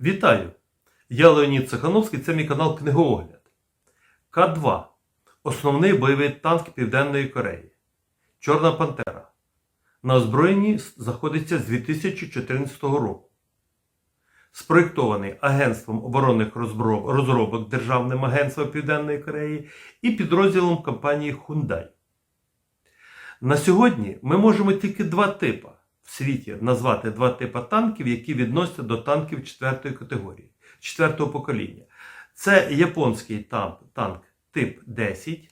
Вітаю! Я Леонід Цехановський, це мій канал Книгоогляд. К2. Основний бойовий танк Південної Кореї. Чорна Пантера. На озброєнні знаходиться з 2014 року. Спроєктований Агентством оборонних розробок Державним агентством Південної Кореї і підрозділом компанії Hyundai. На сьогодні ми можемо тільки два типи в світі назвати два типи танків, які відносяться до танків четвертої категорії, четвертого покоління. Це японський танк, танк тип 10,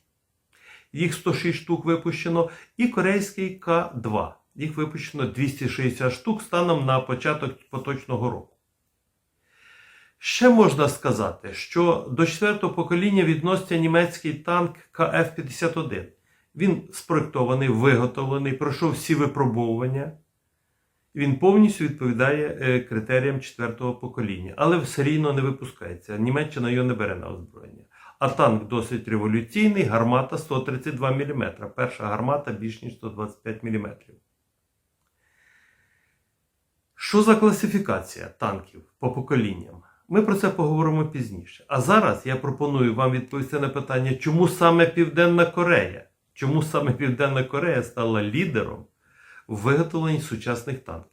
їх 106 штук випущено, і корейський К-2. Їх випущено 260 штук станом на початок поточного року. Ще можна сказати, що до четвертого покоління відноситься німецький танк КФ-51. Він спроєктований, виготовлений, пройшов всі випробовування. Він повністю відповідає е, критеріям четвертого покоління, але серійно не випускається. Німеччина його не бере на озброєння. А танк досить революційний, гармата 132 мм. Перша гармата більш ніж 125 мм. Що за класифікація танків по поколінням? Ми про це поговоримо пізніше. А зараз я пропоную вам відповісти на питання, чому саме Південна Корея? Чому саме Південна Корея стала лідером в виготовленні сучасних танків?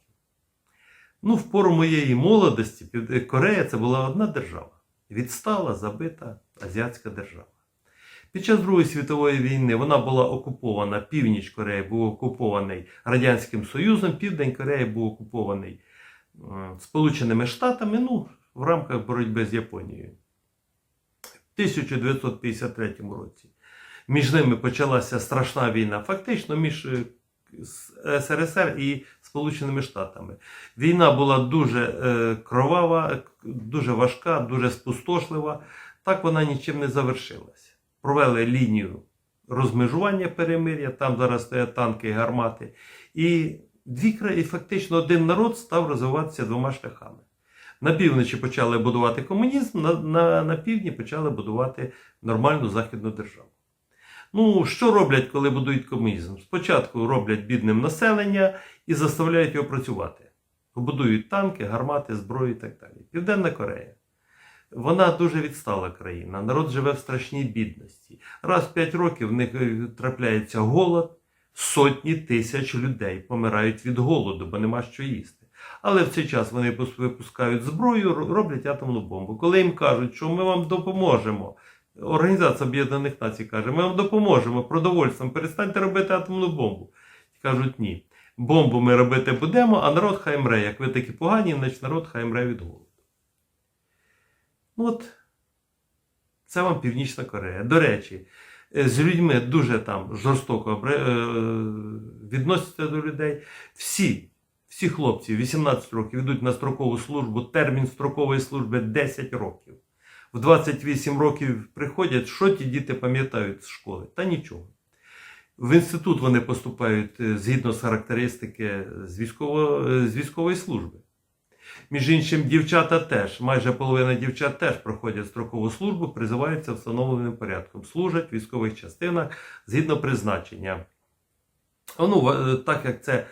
Ну, в пору моєї молодості Корея це була одна держава. Відстала, забита азіатська держава. Під час Другої світової війни вона була окупована, північ Кореї був окупований Радянським Союзом, Південь Кореї був окупований Сполученими Штатами, ну, в рамках боротьби з Японією. В 1953 році між ними почалася страшна війна, фактично між е, СРСР і Сполученими Штатами. Війна була дуже е, кровава, дуже важка, дуже спустошлива. Так вона нічим не завершилася. Провели лінію розмежування перемир'я, там зараз стоять танки і гармати. І дві країни, фактично один народ став розвиватися двома шляхами. На півночі почали будувати комунізм, на, на, на півдні почали будувати нормальну західну державу. Ну, що роблять, коли будують комунізм? Спочатку роблять бідним населення і заставляють його працювати. Будують танки, гармати, зброю і так далі. Південна Корея. Вона дуже відстала країна. Народ живе в страшній бідності. Раз в 5 років в них е, трапляється голод, сотні тисяч людей помирають від голоду, бо нема що їсти. Але в цей час вони пус- випускають зброю, роблять атомну бомбу. Коли їм кажуть, що ми вам допоможемо, Організація Об'єднаних Націй каже, ми вам допоможемо продовольством, перестаньте робити атомну бомбу. Кажуть, ні. Бомбу ми робити будемо, а народ хай мре. Як ви такі погані, значить народ хай мре від голоду. Ну от, це вам Північна Корея. До речі, е, з людьми дуже там жорстоко е, відносяться до людей. Всі, всі хлопці 18 років йдуть на строкову службу, термін строкової служби 10 років. В 28 років приходять, що ті діти пам'ятають з школи? Та нічого. В інститут вони поступають е, згідно з характеристики з, військово, е, з військової служби. Між іншим, дівчата теж, майже половина дівчат теж проходять строкову службу, призиваються встановленим порядком, служать в військових частинах згідно призначення. Ну, е, так як це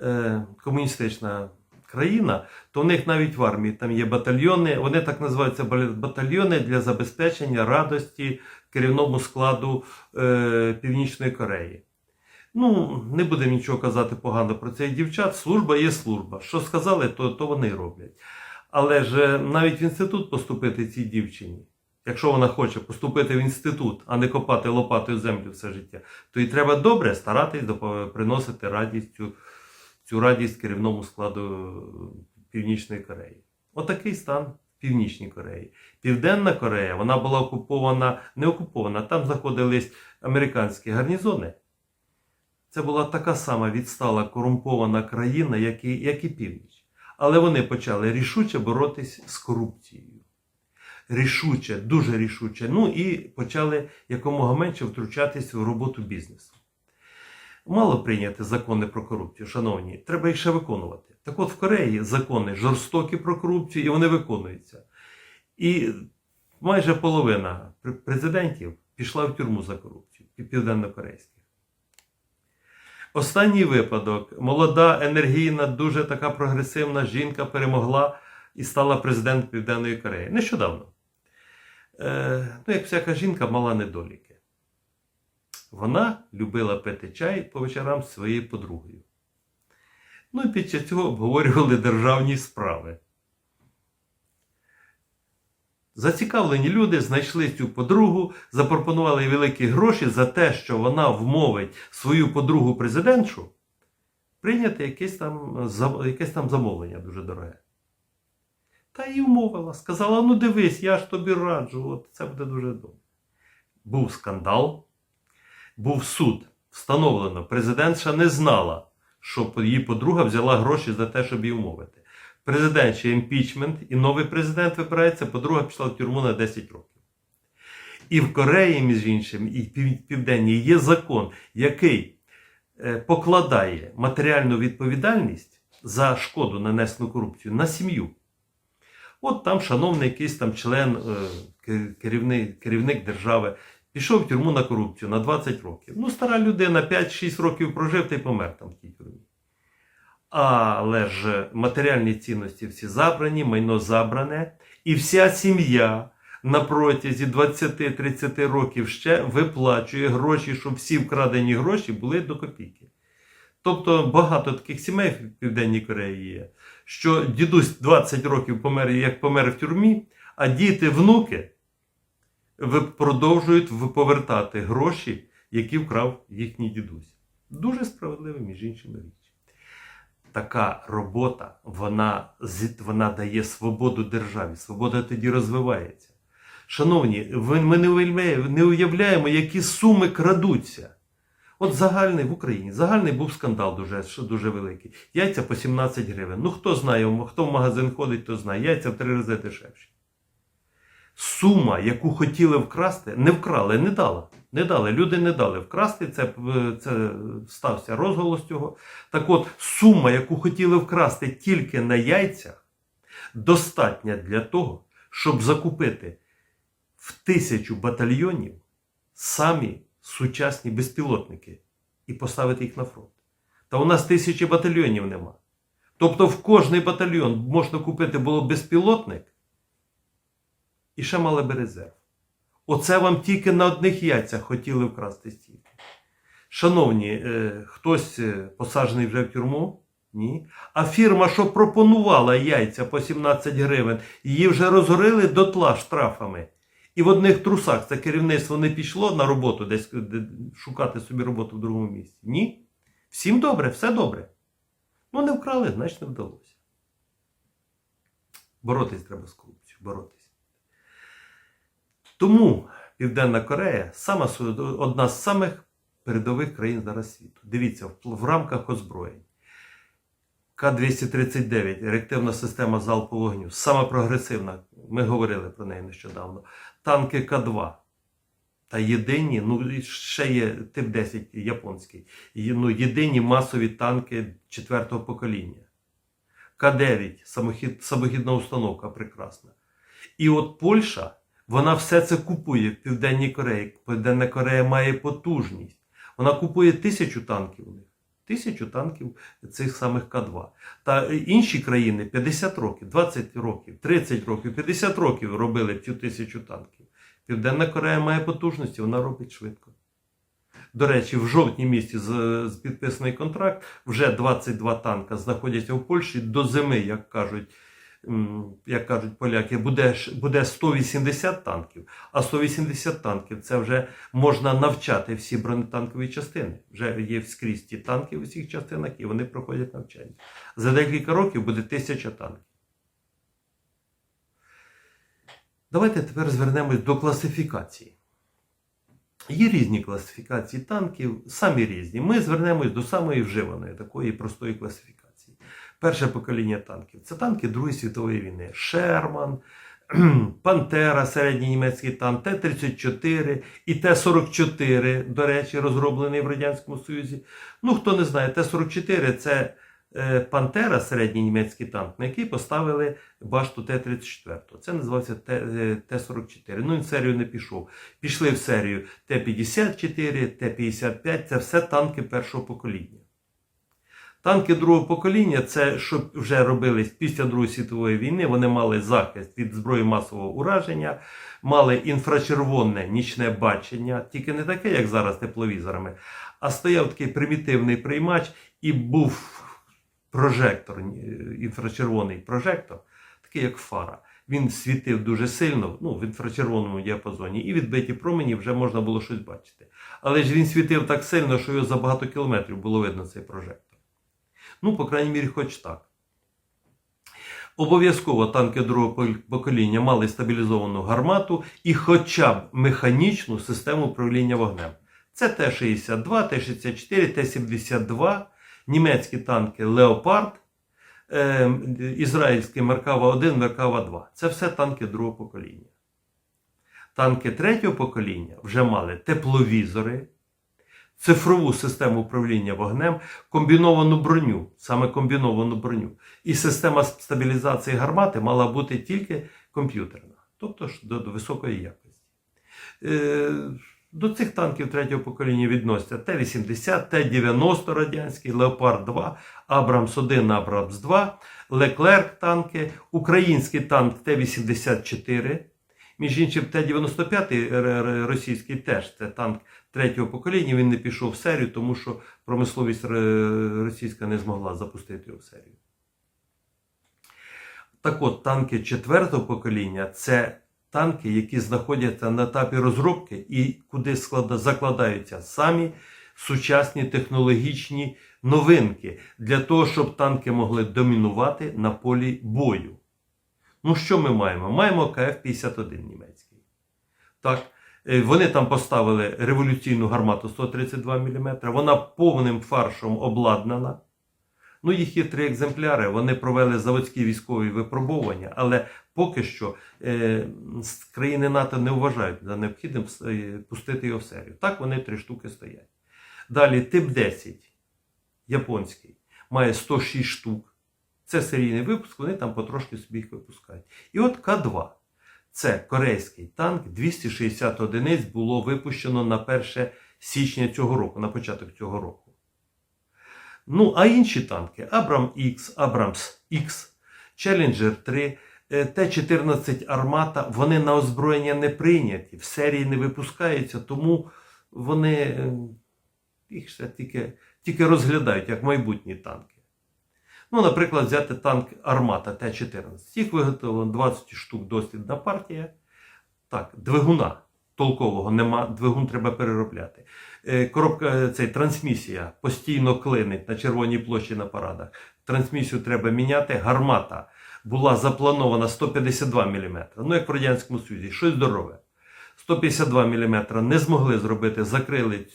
е, комуністична країна, то в них навіть в армії там є батальйони, вони так називаються батальйони для забезпечення радості керівному складу е, Північної Кореї. Ну, не будемо нічого казати погано про цих дівчат. Служба є служба. Що сказали, то, то вони роблять. Але ж е, навіть в інститут поступити цій дівчині, якщо вона хоче поступити в інститут, а не копати лопатою землю все життя, то і треба добре старатись приносити радість цю, цю радість керівному складу Північної Кореї. Отакий стан в Північній Кореї. Південна Корея, вона була окупована, не окупована, там знаходились американські гарнізони. Це була така сама відстала корумпована країна, як і, як і північ. Але вони почали рішуче боротись з корупцією. Рішуче, дуже рішуче. Ну і почали якомога менше втручатись в роботу бізнесу. Мало прийняти закони про корупцію, шановні, треба їх ще виконувати. Так от в Кореї закони жорстокі про корупцію і вони виконуються. І майже половина президентів пішла в тюрму за корупцію, пі- південнокорейських. Останній випадок. Молода, енергійна, дуже така прогресивна жінка перемогла і стала президентом Південної Кореї. Нещодавно. Е, ну, як всяка жінка, мала недоліки. Вона любила пити чай по вечорам з своєю подругою. Ну і під час цього обговорювали державні справи. Зацікавлені люди знайшли цю подругу, запропонували їй великі гроші за те, що вона вмовить свою подругу президентшу прийняти якесь там, якесь там замовлення дуже дороге. Та й умовила, сказала: ну дивись, я ж тобі раджу, от це буде дуже добре. Був скандал, був суд. Встановлено, президентша не знала, що її подруга взяла гроші за те, щоб її умовити. Президент ще імпічмент, і новий президент вибирається, подруга пішла в тюрму на 10 років. І в Кореї, між іншим, і в Пів- Південній є закон, який е, покладає матеріальну відповідальність за шкоду, нанесену корупцію, на сім'ю. От там, шановний якийсь там член, е, керівник, керівник держави, пішов в тюрму на корупцію на 20 років. Ну, стара людина 5-6 років прожив та й помер там в тій тюрмі. Але ж матеріальні цінності всі забрані, майно забране, і вся сім'я на протязі 20-30 років ще виплачує гроші, щоб всі вкрадені гроші були до копійки. Тобто багато таких сімей в Південній Кореї є, що дідусь 20 років помер, як помер в тюрмі, а діти, внуки продовжують повертати гроші, які вкрав їхній дідусь. Дуже справедливо, між іншими річ. Така робота, вона, вона дає свободу державі, свобода тоді розвивається. Шановні, ми не уявляємо, які суми крадуться. От загальний в Україні, загальний був скандал дуже, дуже великий. Яйця по 17 гривень. Ну хто знає, хто в магазин ходить, то знає. Яйця в три рази дешевші. Сума, яку хотіли вкрасти, не вкрали, не дала. Не дали. Люди не дали вкрасти. Це, е, це стався розголос цього. Так от, сума, яку хотіли вкрасти тільки на яйцях, достатня для того, щоб закупити в тисячу батальйонів самі сучасні безпілотники і поставити їх на фронт. Та у нас тисячі батальйонів нема. Тобто в кожний батальйон можна купити було безпілотник і ще мали би резерв. Оце вам тільки на одних яйцях хотіли вкрасти стільки. Шановні, е, хтось е, посаджений вже в тюрму? Ні. А фірма, що пропонувала яйця по 17 гривень, її вже розгорили дотла штрафами. І в одних трусах це керівництво не пішло на роботу, десь шукати собі роботу в другому місці. Ні. Всім добре, все добре. Ну, не вкрали, значить не вдалося. Боротись треба з корупцією, боротись. Тому Південна Корея сама, одна з самих передових країн зараз світу. Дивіться, в, рамках озброєнь. К-239, реактивна система залпового вогню, сама прогресивна, ми говорили про неї нещодавно. Танки К-2. Та єдині, ну ще є тип 10 японський, ну, єдині масові танки четвертого покоління. К-9, самохід, самохідна установка прекрасна. І от Польща, вона все це купує в Південній Кореї. Південна Корея має потужність. Вона купує тисячу танків у них. Тисячу танків цих самих К2. Та інші країни 50 років, 20 років, 30 років, 50 років робили цю тисячу танків. Південна Корея має потужності, вона робить швидко. До речі, в жовтні місяці з, підписаний контракт вже 22 танка знаходяться в Польщі до зими, як кажуть, як кажуть поляки, буде, буде 180 танків. А 180 танків це вже можна навчати всі бронетанкові частини. Вже є скрізь ті танки в усіх частинах, і вони проходять навчання. За декілька років буде тисяча танків. Давайте тепер звернемось до класифікації. Є різні класифікації танків, самі різні. Ми звернемось до самої вживаної, такої простої класифікації. Перше покоління танків це танки Другої світової війни. Шерман, Пантера, середній німецький танк, Т-34 і Т-44, до речі, розроблений в Радянському Союзі. Ну, хто не знає, Т-44 це е, Пантера, середній німецький танк, на який поставили башту Т-34. Це називається Т- е, Т-44. Ну, він в серію не пішов. Пішли в серію Т-54, Т-55, це все танки першого покоління. Танки другого покоління це що вже робились після Другої світової війни. Вони мали захист від зброї масового ураження, мали інфрачервоне нічне бачення, тільки не таке, як зараз тепловізорами, а стояв такий примітивний приймач і був прожектор, інфрачервоний прожектор, такий як фара. Він світив дуже сильно, ну, в інфрачервоному діапазоні, і відбиті промені вже можна було щось бачити. Але ж він світив так сильно, що його за багато кілометрів було видно цей прожектор. Ну, по крайній мірі, хоч так. Обов'язково танки другого покоління мали стабілізовану гармату і хоча б механічну систему управління вогнем. Це Т-62, Т-64, Т-72, німецькі танки Леопард, е, ізраїльські Меркава-1, Меркава-2. Це все танки другого покоління. Танки третього покоління вже мали тепловізори, цифрову систему управління вогнем, комбіновану броню, саме комбіновану броню. І система стабілізації гармати мала бути тільки комп'ютерна, тобто ж до, до високої якості. Е, до цих танків третього покоління відносяться Т-80, Т-90 радянський, Леопард 2, Абрамс 1, Абрамс 2, Леклерк танки, український танк Т-84. Між іншим, Т-95 р- р- російський теж це танк третього покоління. Він не пішов в серію, тому що промисловість російська не змогла запустити його в серію. Так от, танки четвертого покоління це танки, які знаходяться на етапі розробки і куди закладаються самі сучасні технологічні новинки для того, щоб танки могли домінувати на полі бою. Ну, що ми маємо? Маємо КФ-51 німецький. Так, е, вони там поставили революційну гармату 132 мм, вона повним фаршом обладнана. Ну, їх є три екземпляри. Вони провели заводські військові випробування, але поки що е, країни НАТО не вважають за необхідним е, пустити його в серію. Так вони три штуки стоять. Далі тип 10 японський має 106 штук. Це серійний випуск, вони там потрошки собі їх випускають. І от К2. Це корейський танк, 260 одиниць було випущено на 1 січня цього року, на початок цього року. Ну, а інші танки Абрам X, Абрамс X, Challenger 3, е, Т-14 Армата, вони на озброєння не прийняті, в серії не випускаються, тому вони е, їх ще тільки, тільки розглядають як майбутні танки. Ну, наприклад, взяти танк Армата Т-14. Їх виготовлено 20 штук дослідна партія. Так, двигуна толкового нема, двигун треба переробляти. Е, Коробка, е, цей, трансмісія постійно клинить на червоній площі на парадах. Трансмісію треба міняти. Гармата була запланована 152 мм. Ну, як в Радянському Союзі, щось здорове. 152 мм не змогли зробити, закрили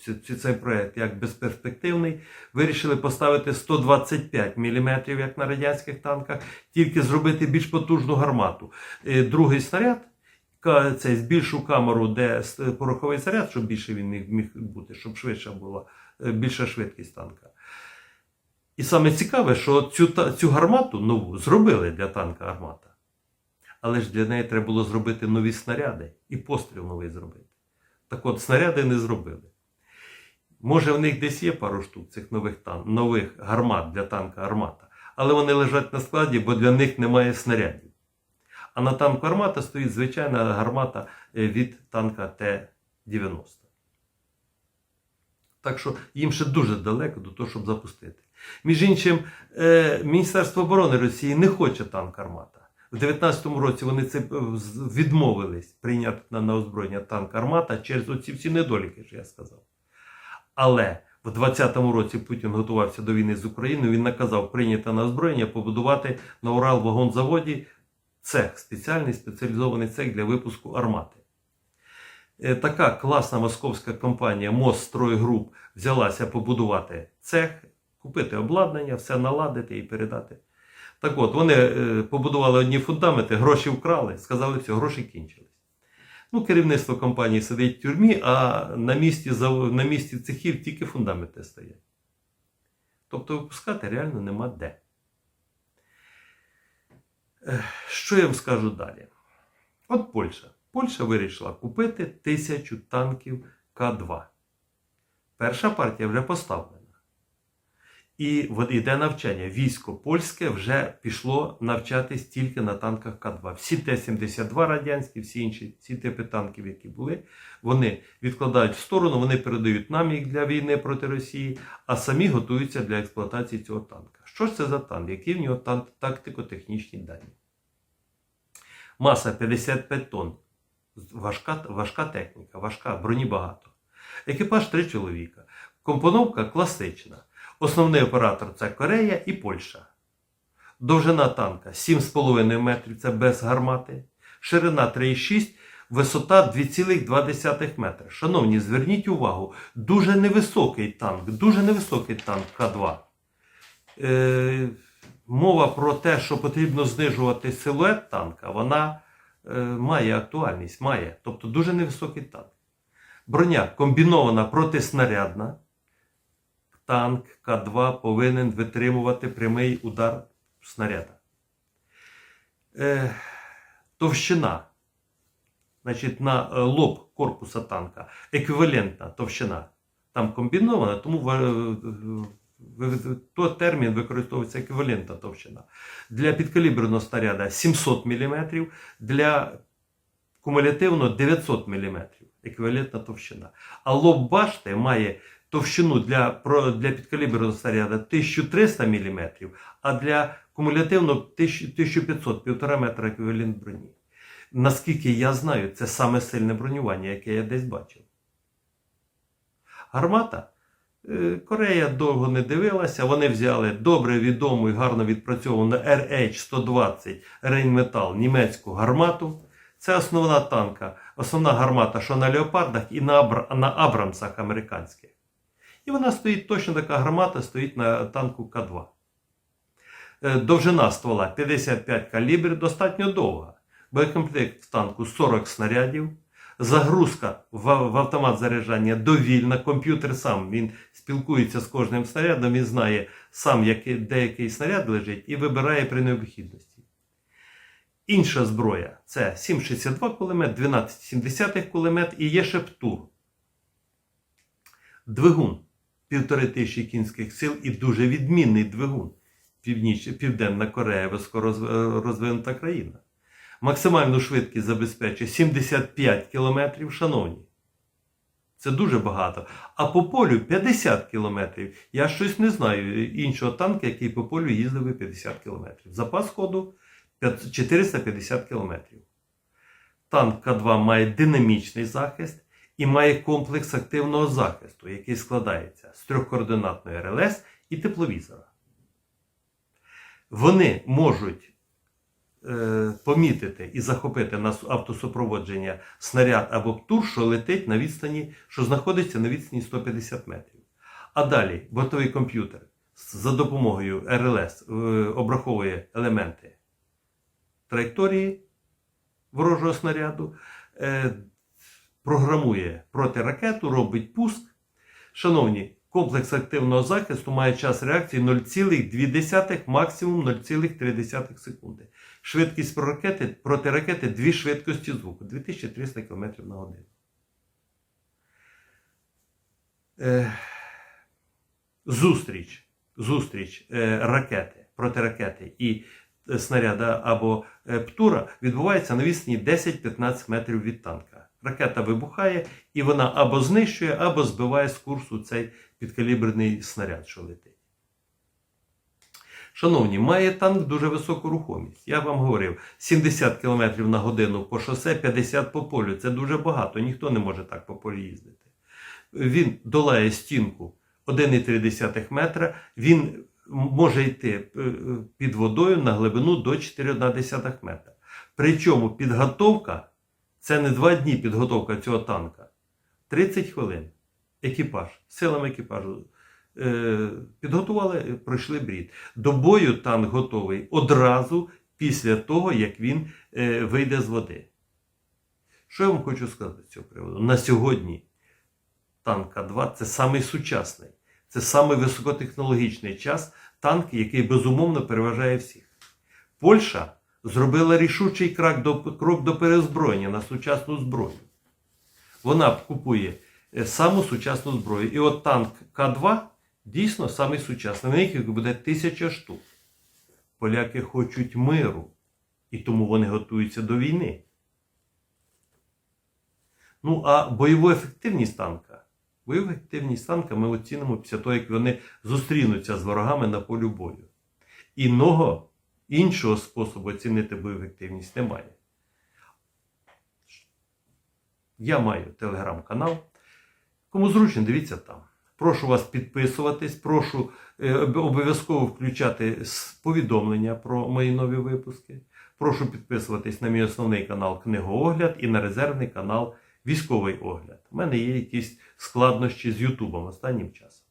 цей проект як безперспективний. Вирішили поставити 125 мм, як на радянських танках, тільки зробити більш потужну гармату. Е, Другий снаряд, цей збільшу камеру, де пороховий снаряд, щоб більше він міг, міг бути, щоб швидше була е, більша швидкість танка. І саме цікаве, що цю, цю гармату нову зробили для танка армата. Але ж для неї треба було зробити нові снаряди і постріл новий зробити. Так от, снаряди не зробили. Може, в них десь є пару штук цих нових, тан... нових гармат для танка армата, але вони лежать на складі, бо для них немає снарядів. А на танку армата стоїть звичайна гармата е, від танка Т-90. Так що їм ще дуже далеко до того, щоб запустити. Між іншим, е, Міністерство оборони Росії не хоче танк армата. В 19-му році вони це е, відмовились прийняти на, озброєння танк армата через оці всі недоліки, що я сказав. Але в 20-му році Путін готувався до війни з Україною. Він наказав прийняти на озброєння, побудувати на Урал вагонзаводі цех, спеціальний спеціалізований цех для випуску армати. Е, Така класна московська компанія Мосстройгруп взялася побудувати цех, купити обладнання, все наладити і передати. Так от, вони е, побудували одні фундаменти, гроші вкрали, сказали, все, гроші кінчились. Ну, керівництво компанії сидить в тюрмі, а на місці, на місці цехів тільки фундаменти стоять. Тобто випускати реально нема де. Що я вам скажу далі? От Польща. Польща вирішила купити тисячу танків К2. Перша партія вже поставлена. І іде навчання. Військо польське вже пішло навчатись тільки на танках К2. Всі Т-72 радянські, всі інші ці типи танків, які були, вони відкладають в сторону, вони передають нам їх для війни проти Росії, а самі готуються для експлуатації цього танка. Що ж це за танк? Які в нього тактико-технічні дані? Маса 55 тонн. Важка, важка техніка, важка, броні багато. Екіпаж три чоловіка. Компоновка класична. Основний оператор це Корея і Польща. Довжина танка 7,5 метрів це без гармати. Ширина 3,6, висота 2,2 метри. Шановні, зверніть увагу, дуже невисокий танк, дуже невисокий танк К2. Е, мова про те, що потрібно знижувати силует танка, вона е, має актуальність, має. Тобто дуже невисокий танк. Броня комбінована протиснарядна. Танк К2 повинен витримувати прямий удар снаряда. Е, товщина. Значить, на е, лоб корпуса танка еквівалентна товщина. Там комбінована, тому в- в- то термін використовується еквівалентна товщина. Для підкаліберного снаряда 700 мм, для кумулятивно 900 мм. Еквівалентна товщина. А лоб башти має товщину для, для підкаліберного снаряда 1300 мм, а для кумулятивно 1500 1,5 метра еквівалент броні. Наскільки я знаю, це саме сильне бронювання, яке я десь бачив. Гармата. Е, Корея довго не дивилася, вони взяли добре відому і гарно відпрацьовану RH-120 Rheinmetall німецьку гармату. Це основна танка, основна гармата, що на леопардах і на Абрамсах американських. І вона стоїть точно така гармата стоїть на танку К2. Е, Довжина ствола 55 калібрів, достатньо довга. Боєкомплект в танку 40 снарядів. Загрузка в, автомат заряджання довільна. Комп'ютер сам він спілкується з кожним снарядом, він знає сам, який, де який снаряд лежить, і вибирає при необхідності. Інша зброя це 7,62 кулемет, 12,7 кулемет і є ще ПТУР. Двигун півтори тисячі кінських сил і дуже відмінний двигун. Північ, Південна Корея високорозвинута країна. Максимальну швидкість забезпечує 75 км, шановні. Це дуже багато. А по полю 50 км. Я щось не знаю іншого танка, який по полю їздив би 50 км. Запас ходу 450 км. Танк К2 має динамічний захист і має комплекс активного захисту, який складається з трьохкоординатної РЛС і тепловізора. Вони можуть е, помітити і захопити на автосупроводження снаряд або птур, що летить на відстані, що знаходиться на відстані 150 метрів. А далі бортовий комп'ютер за допомогою РЛС е, обраховує елементи траєкторії ворожого снаряду, е, програмує протиракету, робить пуск. Шановні, комплекс активного захисту має час реакції 0,2, максимум 0,3 секунди. Швидкість ракети, проти ракети дві швидкості звуку 2300 км на годину. Е, зустріч, зустріч е, ракети, протиракети і е, снаряда або птура відбувається на відстані 10-15 метрів від танка. Ракета вибухає і вона або знищує, або збиває з курсу цей підкаліберний снаряд, що летить. Шановні, має танк дуже високу рухомість. Я вам говорив, 70 км на годину по шосе, 50 по полю. Це дуже багато, ніхто не може так по полю їздити. Він долає стінку 1,3 метра, він може йти е, е, під водою на глибину до 4,1 метра. Причому підготовка це не два дні підготовка цього танка. 30 хвилин. Екіпаж, силами екіпажу е, підготували, пройшли брід. До бою танк готовий одразу після того, як він е, вийде з води. Що я вам хочу сказати з цього приводу? На сьогодні танк К2 це самий сучасний, це самий високотехнологічний час танк, який безумовно переважає всіх. Польща зробила рішучий крок до, крок до перезброєння на сучасну зброю. Вона купує е, саму сучасну зброю. І от танк К2 Дійсно, самий сучасний. На них буде тисяча штук. Поляки хочуть миру, і тому вони готуються до війни. Ну, а бойову ефективність танка. Бойову ефективність танка ми оцінимо після того, як вони зустрінуться з ворогами на полі бою. Іного іншого способу оцінити бойову ефективність немає. Я маю телеграм-канал. Кому зручно, дивіться там. Прошу вас підписуватись, прошу е, обов'язково включати повідомлення про мої нові випуски. Прошу підписуватись на мій основний канал Книгоогляд і на резервний канал Військовий огляд. У мене є якісь складнощі з Ютубом останнім часом.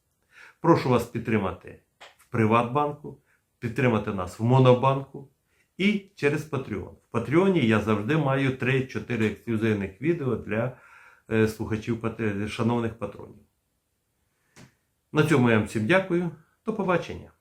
Прошу вас підтримати в Приватбанку, підтримати нас в Монобанку і через Patreon. В Patreon я завжди маю 3-4 ексклюзивних відео для е, слухачів шановних патронів. На цьому я вам всім дякую. До побачення.